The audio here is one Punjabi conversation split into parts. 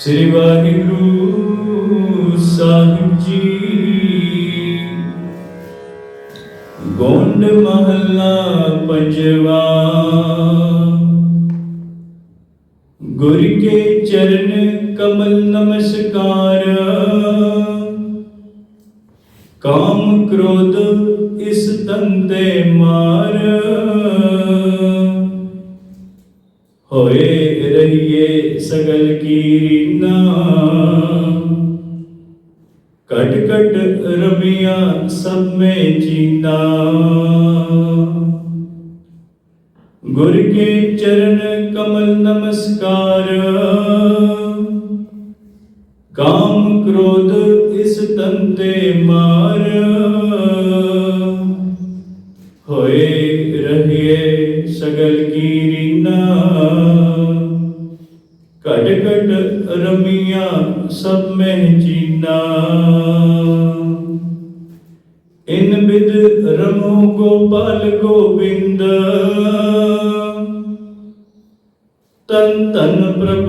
ਸ੍ਰੀ ਵਾਹਿਗੁਰੂ ਸਾਹਿਬ ਜੀ। ਗੋਂਡ ਮਹੱਲਾ ਪੰਜਵਾ। ਗੁਰ ਕੇ ਚਰਨ ਕਮਲ ਨਮਸਕਾਰ। ਕਾਮ ਕ੍ਰੋਧ ਇਸ ਤੰਦੇ ਮਾਰ। ਹੋਏ ਰਹੀਏ ਸਗਲ ਕੀਰੀਨਾ। ਕਟ ਕਟ ਰਮੀਆਂ ਸਭ ਮੈਂ ਜੀਨਾ। ਗੁਰ ਕੇ ਚਰਨ ਕਮਲ ਨਮਸਕਾਰ। ਕਾਮ ਕ੍ਰੋਧ ਇਸ ਤੰਤੇ ਮਾਰ। ਹੋਏ ਰਹੀਏ ਸਗਲ ਕੀਰੀਨਾ। ਘਟ ਰਮੀਆਂ ਸਭ ਮਹਿ ਜੀਨਾ। ਇਨ ਬਿਦ ਰਮੋ ਗੋਪਾਲ ਗੋਬਿੰਦ। ਤਨ ਤਨ ਪ੍ਰਭ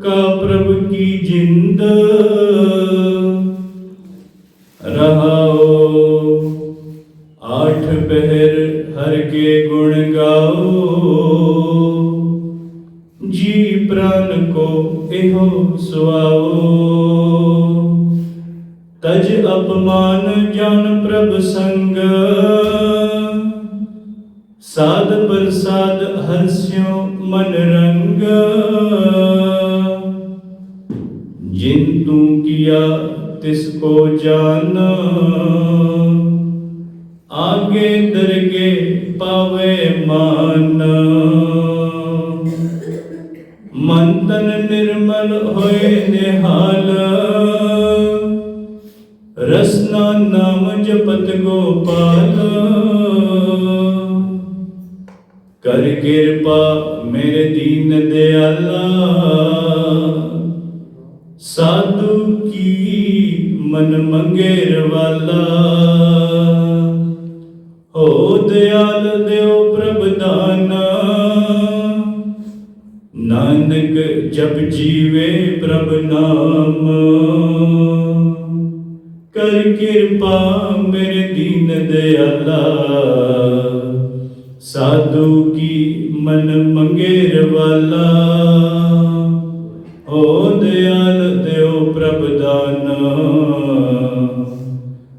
ਕਾ ਪ੍ਰਭ ਕੀ ਜਿੰਦ। ਰਹਾਓ, ਆਠ ਪਹਿਰ ਹਰ ਕੇ ਗੁਣ ਗਾਓ। ਪ੍ਰਾਨ ਕੋ ਇਹੋ ਸੁਆਓ ਤਜ ਅਪਮਾਨ ਜਨ ਪ੍ਰਭ ਸੰਗ। ਸਾਧ ਪ੍ਰਸਾਦ ਹਰਸਿਓ ਮਨ ਰੰਗ। ਜਿਨ ਤੂੰ ਕੀਆ, ਤਿਸ ਕੋ ਜਾਨ। ਆਗੇ ਦਰਗੇ ਪਾਵੇ ਮਾਨ। ਮਨ ਤਨ ਨਿਰਮਲ ਹੋਏ ਨਿਹਾਲ। ਰਸਨਾ ਨਾਮ ਜਪਤ ਗੋਪਾਲ। ਕਰ ਕਿਰਪਾ ਮੇਰੇ ਦੀਨ ਦਿਆਲਾ। ਸਾਧੂ ਕੀ ਮਨ ਮੰਗੇਰ ਵਾਲਾ ਨਾਨਕ ਜਪ ਜੀਵੇ ਪ੍ਰਭ ਨਾਮ। ਕਰ ਕਿਰਪਾ ਮੇਰੇ ਦੀਨ ਦਿਆਲਾ। ਸਾਧੂ ਕੀ ਮਨ ਮੰਗੇਰ ਵਾਲਾ ਓ ਦਿਆਲ ਦਿਓ ਪ੍ਰਭ ਦਾਨਾ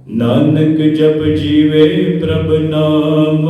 ਨਾਨਕ ਜਪ ਜੀਵੇ ਪ੍ਰਭ ਨਾਮ।